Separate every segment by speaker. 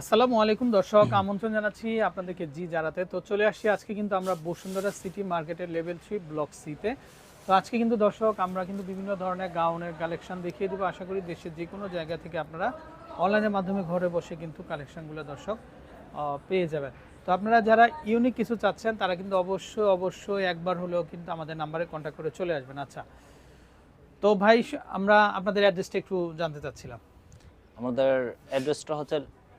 Speaker 1: আসসালামু আলাইকুম দর্শক আমন্ত্রণ জানাচ্ছি আপনাদেরকে জি জানাতে তো চলে আসছি আজকে কিন্তু আমরা বসুন্ধরা সিটি মার্কেটের লেভেল থ্রি ব্লক সিতে। তো আজকে কিন্তু দর্শক আমরা কিন্তু বিভিন্ন ধরনের গাউনের কালেকশন দেখিয়ে দেবো। আশা করি দেশের যে কোনো জায়গা থেকে আপনারা অনলাইনের মাধ্যমে ঘরে বসে কিন্তু কালেকশনগুলো দর্শক পেয়ে যাবেন। তো আপনারা যারা ইউনিক কিছু চাচ্ছেন তারা কিন্তু অবশ্যই অবশ্যই একবার হলেও কিন্তু আমাদের নাম্বারে কন্ট্যাক্ট করে চলে আসবেন। আচ্ছা তো ভাই আমরা আপনাদের অ্যাড্রেসটা একটু জানতে চাচ্ছিলাম।
Speaker 2: আমাদের অ্যাড্রেসটা হচ্ছে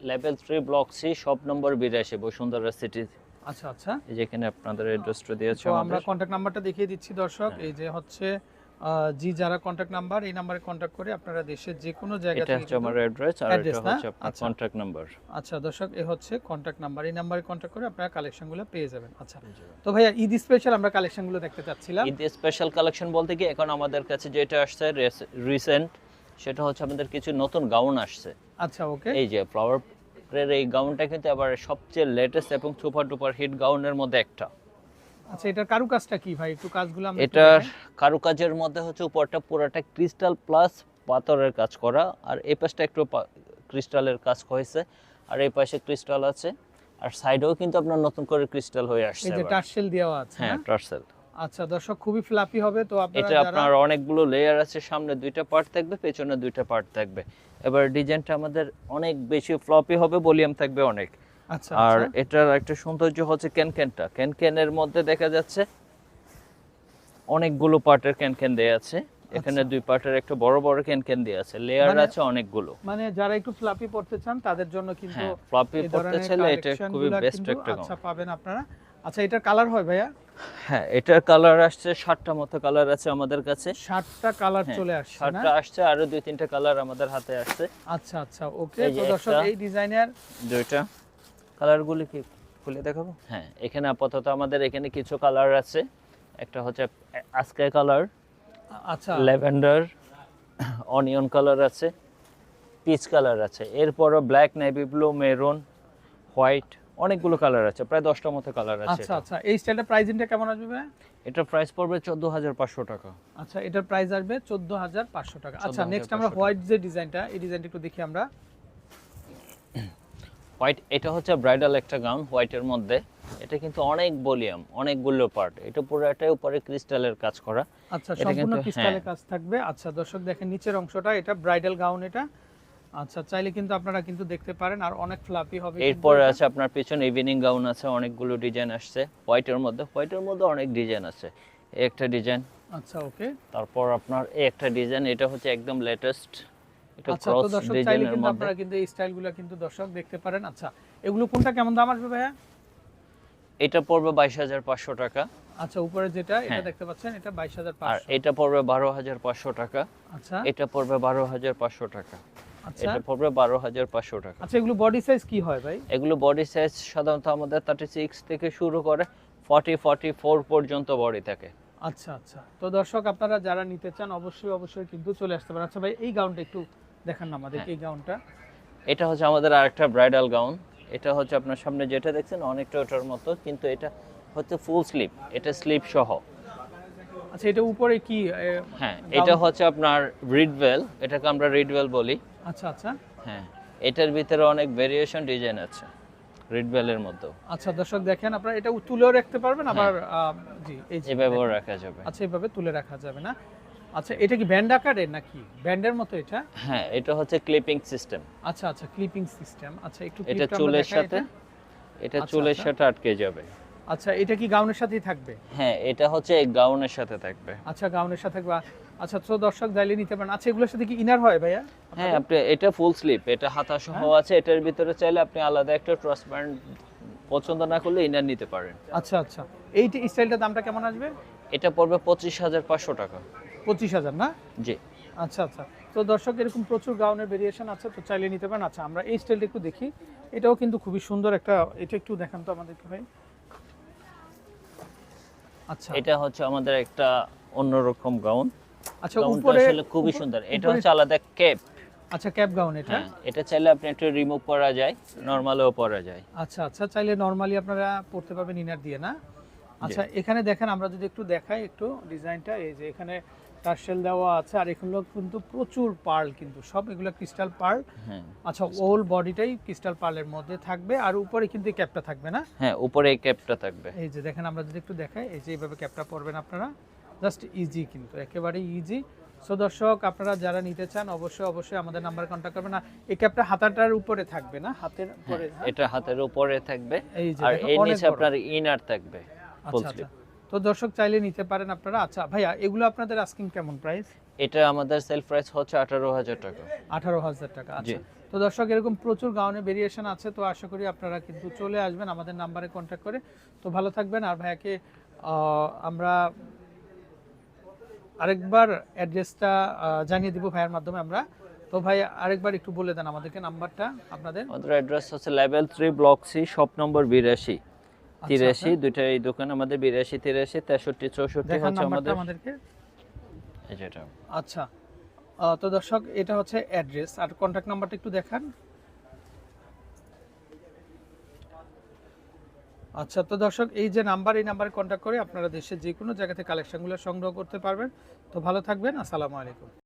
Speaker 2: level three block C shop নম্বর বিরাশি বসুন্ধরা সিটি।
Speaker 1: আচ্ছা আচ্ছা।
Speaker 2: এই যেখানে আপনাদের অ্যাড্রেসটা দিয়েছে
Speaker 1: আমরা কন্ট্যাক্ট নাম্বারটা দেখিয়ে দিচ্ছি দর্শক।
Speaker 2: হ্যাঁ।
Speaker 1: এই যে হচ্ছে জি যারা কন্ট্যাক্ট নাম্বার এই নাম্বারে কন্ট্যাক্ট করে আপনারা দেশের যে কোনো জায়গা
Speaker 2: এটা
Speaker 1: থেকে
Speaker 2: হচ্ছে
Speaker 1: কিন্তু-
Speaker 2: আমার অ্যাড্রেস আর এটা হচ্ছে আপনার
Speaker 1: আচ্ছা।
Speaker 2: কন্ট্যাক্ট নাম্বার
Speaker 1: আচ্ছা দর্শক এ হচ্ছে কন্ট্যাক্ট নাম্বার এই নাম্বারে কন্ট্যাক্ট করে আপনারা কালেকশনগুলো পেয়ে যাবেন। আচ্ছা। তো ভাইয়া ঈদ স্পেশাল আমরা কালেকশনগুলো দেখতে চাচ্ছিলাম।
Speaker 2: ঈদ স্পেশাল কালেকশন বলতে কি এখন আমাদের কাছে যেটা আসছে রিসেন্ট সেটা হচ্ছে আমাদের কিছু নতুন গাউন আসছে।
Speaker 1: আচ্ছা ওকে
Speaker 2: এই যে ফ্লাওয়ার এই গাউনটা কিন্তু আবার সবচেয়ে লেটেস্ট এবং সুপার ডুপার হিট গাউনের মধ্যে একটা
Speaker 1: আচ্ছা এটার কারুকাজটা কি ভাই একটু কাজগুলো আমরা
Speaker 2: এটার। কারুকাজের মধ্যে হচ্ছে উপরটা পুরোটা ক্রিস্টাল প্লাস পাথরের কাজ করা আর এই পাশটা একটু ক্রিস্টালের কাজ হয়েছে আর এই পাশে ক্রিস্টাল আছে আর সাইডেও কিন্তু আপনার নতুন করে ক্রিস্টাল হয়ে আসছে
Speaker 1: এই যে। টার্সেল দেওয়া আছে
Speaker 2: হ্যাঁ? টার্সেল
Speaker 1: আচ্ছা দর্শক খুবই ফ্লাপি হবে তো আপনারা
Speaker 2: এটা আপনার অনেকগুলো লেয়ার আছে সামনে দুইটা পার্ট থাকবে পেছনে দুইটা পার্ট থাকবে। এবার ডিজাইনটা আমাদের অনেক বেশি ফ্লপি হবে ভলিউম থাকবে অনেক।
Speaker 1: আচ্ছা
Speaker 2: আর
Speaker 1: আচ্ছা।
Speaker 2: এটার একটা সৌন্দর্য হচ্ছে ক্যানক্যানটা ক্যানক্যানের মধ্যে দেখা যাচ্ছে অনেকগুলো পার্টের ক্যানক্যান দেয়া আছে। এখানে
Speaker 1: আচ্ছা।
Speaker 2: দুই পার্টের একটা বড় বড় ক্যানক্যান দেয়া আছে। লেয়ার
Speaker 1: মানে-
Speaker 2: আছে অনেকগুলো।
Speaker 1: মানে যারা একটু ফ্লাপি পড়তে চান তাদের জন্য কিন্তু
Speaker 2: ফ্লপি
Speaker 1: এই
Speaker 2: পড়তে চাইলে এটা খুবই বেস্ট একটা
Speaker 1: আচ্ছা পাবেন আপনারা। আচ্ছা এটার কালার হয় ভাইয়া?
Speaker 2: হ্যাঁ এটার কালার আসছে সাতটা মতো কালার আছে আমাদের কাছে।
Speaker 1: সাতটা কালার
Speaker 2: হ্যাঁ,
Speaker 1: চলে আসছে
Speaker 2: সাতটা আসছে আরও দুই তিনটা কালার আমাদের হাতে আসছে।
Speaker 1: আচ্ছা আচ্ছা ওকে। তো দর্শক এই ডিজাইনের
Speaker 2: দুইটা। কালারগুলি কি খুলে দেখাবো? হ্যাঁ এখানে আপাতত আমাদের এখানে কিছু কালার আছে। একটা হচ্ছে আজকে কালার
Speaker 1: আচ্ছা।
Speaker 2: ল্যাভেন্ডার অনিয়ন কালার আছে পিচ কালার আছে। এরপরও black navy blue maroon white অনেকগুলো কালার আছে প্রায় দশটা মতো কালার আছে
Speaker 1: আচ্ছা আচ্ছা এই স্টাইলটা প্রাইসিংটা কেমন আসবে ভাইয়া?
Speaker 2: এটা প্রাইস পড়বে চোদ্দ হাজার পাঁচশো টাকা।
Speaker 1: আচ্ছা এটার প্রাইস আসবে চোদ্দ হাজার পাঁচশো টাকা। আচ্ছা নেক্সট আমরা হোয়াইট যে ডিজাইনটা এই ডিজাইনটা একটু দেখি আমরা।
Speaker 2: হোয়াইট এটা হচ্ছে ব্রাইডাল একটা গাউন হোয়াইটের মধ্যে। এটা কিন্তু অনেক ভলিউম অনেকগুলো পার্ট এটা পুরোটাই উপরে ক্রিস্টালের কাজ করা।
Speaker 1: আচ্ছা সম্পূর্ণ ক্রিস্টালের
Speaker 2: হ্যাঁ।
Speaker 1: কাজ থাকবে। আচ্ছা দর্শক দেখেন নিচের অংশটা এটা ব্রাইডাল গাউন এটা। আচ্ছা চাইলে কিন্তু আপনারা কিন্তু দেখতে পারেন আর অনেক ফ্লাপি হবে
Speaker 2: এরপরে। আছে আপনার পিছনে ইভিনিং গাউন আছে অনেকগুলো ডিজাইন আসছে। হোয়াইটের মধ্যে হোয়াইটের মধ্যে অনেক ডিজাইন আছে। একটা ডিজাইন
Speaker 1: আচ্ছা ওকে
Speaker 2: তারপর আপনার এই একটা ডিজাইন এটা হচ্ছে একদম লেটেস্ট এটা
Speaker 1: আচ্ছা
Speaker 2: ক্রস ডিজাইনের
Speaker 1: কিন্তু
Speaker 2: মধ্যে।
Speaker 1: আপনারা কিন্তু এই স্টাইলগুলো কিন্তু দর্শক দেখতে পারেন। আচ্ছা এগুলো কোনটা কেমন দাম আসবে ভাইয়া?
Speaker 2: এটা পড়বে বাইশ হাজার পাঁচশো টাকা।
Speaker 1: আচ্ছা উপরে যেটা এটা
Speaker 2: হ্যাঁ।
Speaker 1: দেখতে পাচ্ছেন এটা বাইশ হাজার
Speaker 2: আর এটা পড়বে বারো হাজার পাঁচশো টাকা।
Speaker 1: আচ্ছা।
Speaker 2: এটা পড়বে বারো হাজার পাঁচশো টাকা। এটা পড়বে বারো হাজার পাঁচশো টাকা।
Speaker 1: আচ্ছা এগুলো বডি সাইজ কি হয় ভাই?
Speaker 2: এগুলো বডি সাইজ সাধারণত আমাদের থার্টি সিক্স থেকে শুরু করে ফর্টি ফর্টি ফোর পর্যন্ত বডি থাকে।
Speaker 1: আচ্ছা আচ্ছা। তো দর্শক আপনারা যারা নিতে চান অবশ্যই অবশ্যই কিন্তু চলে আসতে পারেন। আচ্ছা ভাই এই গাউনটা একটু দেখান না আমাদের
Speaker 2: হ্যাঁ।
Speaker 1: এই গাউনটা
Speaker 2: এটা হচ্ছে আমাদের আরেকটা ব্রাইডাল গাউন এটা হচ্ছে আপনার সামনে যেটা দেখছেন অনেকটা ওটার মতো কিন্তু এটা হচ্ছে ফুল স্লিপ এটা স্লিপ সহ।
Speaker 1: আচ্ছা এটা উপরে কি
Speaker 2: হ্যাঁ এটা হচ্ছে আপনার রিডওয়েল এটাকে আমরা রিডওয়েল বলি।
Speaker 1: আচ্ছা আচ্ছা।
Speaker 2: হ্যাঁ এটার ভিতরে অনেক ভেরিয়েশন ডিজাইন আছে রিডওয়েলের মধ্যে
Speaker 1: আচ্ছা দর্শক দেখেন আপনারা এটা তুলেও রাখতে পারবেন আবার জি এই যে
Speaker 2: এভাবেও
Speaker 1: দেখেন।
Speaker 2: রাখা যাবে।
Speaker 1: আচ্ছা এইভাবে তুলে রাখা যাবে না। আচ্ছা এটা কি ব্যান্ড আকারের নাকি? ব্যান্ডের মতো এটা?
Speaker 2: হ্যাঁ এটা হচ্ছে ক্লিপিং সিস্টেম
Speaker 1: আচ্ছা আচ্ছা ক্লিপিং সিস্টেম আচ্ছা একটু
Speaker 2: এটা চুলের সাথে
Speaker 1: এটা। আচ্ছা,
Speaker 2: চুলের
Speaker 1: আচ্ছা।
Speaker 2: সাথে আটকে যাবে।
Speaker 1: আচ্ছা এটা কি গাউনের সাথেই থাকবে?
Speaker 2: হ্যাঁ এটা হচ্ছে গাউনের সাথে থাকবে।
Speaker 1: আচ্ছা গাউনের সাথে বা আচ্ছা তো দর্শক চাইলে নিতে পারেন। আচ্ছা এগুলোর সাথে কি ইনার হয় ভাইয়া?
Speaker 2: হ্যাঁ আপনি এটা ফুল স্লিপ এটা হাতা সহ
Speaker 1: হ্যাঁ।
Speaker 2: আছে এটার ভিতরে চাইলে আপনি আলাদা একটা ট্রান্সপারেন্ট পছন্দ না করলে ইনার নিতে পারেন।
Speaker 1: আচ্ছা আচ্ছা। এই স্টাইলটার দামটা কেমন আসবে?
Speaker 2: এটা পড়বে পঁচিশ হাজার পাঁচশো টাকা।
Speaker 1: পঁচিশ হাজার না?
Speaker 2: জি।
Speaker 1: আচ্ছা আচ্ছা। তো দর্শক এরকম প্রচুর গাউনের ভেরিয়েশন আছে তো চাইলে নিতে পারেন। আচ্ছা আমরা এই স্টাইলটা একটু দেখি। এটাও কিন্তু খুবই সুন্দর একটা এটা একটু দেখান তো আমাদেরকে ভাই। আচ্ছা।
Speaker 2: এটা হচ্ছে আমাদের একটা অন্যরকম গাউন
Speaker 1: আচ্ছা উপরে
Speaker 2: আসলে খুবই সুন্দর। এটা হচ্ছে আলাদা কেপ
Speaker 1: আচ্ছা ক্যাপ গাউন এটা?
Speaker 2: হ্যাঁ এটা চাইলে আপনি একটু রিমুভ করা যায় নর্মালেও পরা যায়।
Speaker 1: আচ্ছা আচ্ছা চাইলে নর্মালি আপনারা পড়তে পারবেন ইনার দিয়ে না? আচ্ছা এখানে দেখেন আমরা যদি একটু দেখাই একটু ডিজাইনটা এই যে এখানে টার্সেল দেওয়া আছে আর এগুলো কিন্তু প্রচুর পার্ল কিন্তু সব এগুলো ক্রিস্টাল পার্ল
Speaker 2: হ্যাঁ
Speaker 1: আচ্ছা ওল বডিটাই ক্রিস্টাল পার্লের মধ্যে থাকবে আর উপরে কিন্তু ক্যাপটা থাকবে না?
Speaker 2: হ্যাঁ উপরে ক্যাপটা থাকবে।
Speaker 1: এই যে দেখেন আমরা যদি একটু দেখাই এই যে এইভাবে ক্যাপটা পরবেন আপনারা। জাস্ট ইজি কিন্তু একেবারে ইজি সো দর্শক আপনারা যারা নিতে চান অবশ্যই অবশ্যই আমাদের নাম্বার কন্ট্যাক্ট করবেন। না এই ক্যাপটা হাতাটার উপরে থাকবে না? হাতের উপরে হ্যাঁ?
Speaker 2: এটা হাতের উপরে থাকবে। আর এর নিচে। আপনার ইনার থাকবে
Speaker 1: আচ্ছা আচ্ছা। তো দর্শক চাইলে নিতে পারেন আপনারা। আচ্ছা ভাইয়া এগুলো আপনাদের আস্কিং কেমন প্রাইস
Speaker 2: এটা আমাদের সেল প্রাইস হচ্ছে আঠারো হাজার টাকা।
Speaker 1: আঠারো হাজার টাকা। আচ্ছা। তো দর্শক এরকম প্রচুর গাউনে ভেরিয়েশন আছে তো আশা করি আপনারা কিন্তু চলে আসবেন আমাদের নাম্বারে কন্ট্যাক্ট করে। তো ভালো থাকবেন। আর ভাইয়াকে আমরা আরেকবার অ্যাড্রেসটা জানিয়ে দিব ভাইয়ের মাধ্যমে আমরা। তো ভাই আরেকবার একটু বলে দেন আমাদেরকে নাম্বারটা আপনাদের।
Speaker 2: আমাদের অ্যাড্রেস হচ্ছে level three block C shop নম্বর বিরাশি।
Speaker 1: আচ্ছা,
Speaker 2: তিরাশি দুইটা এই দোকান আমাদের বিরাশি তিরাশি তেষট্টি চৌষট্টি হচ্ছে আমাদের
Speaker 1: আমাদেরকে। আচ্ছা। তো দর্শক এটা হচ্ছে অ্যাড্রেস আর কন্ট্যাক্ট নাম্বারটা একটু দেখান। আচ্ছা তো দর্শক, এই যে নাম্বার, এই নাম্বারে কন্ট্যাক্ট করে আপনারা দেশের যে কোনো জায়গাতে কালেকশনগুলো সংগ্রহ করতে পারবেন। তো ভালো থাকবেন, আসসালামু আলাইকুম।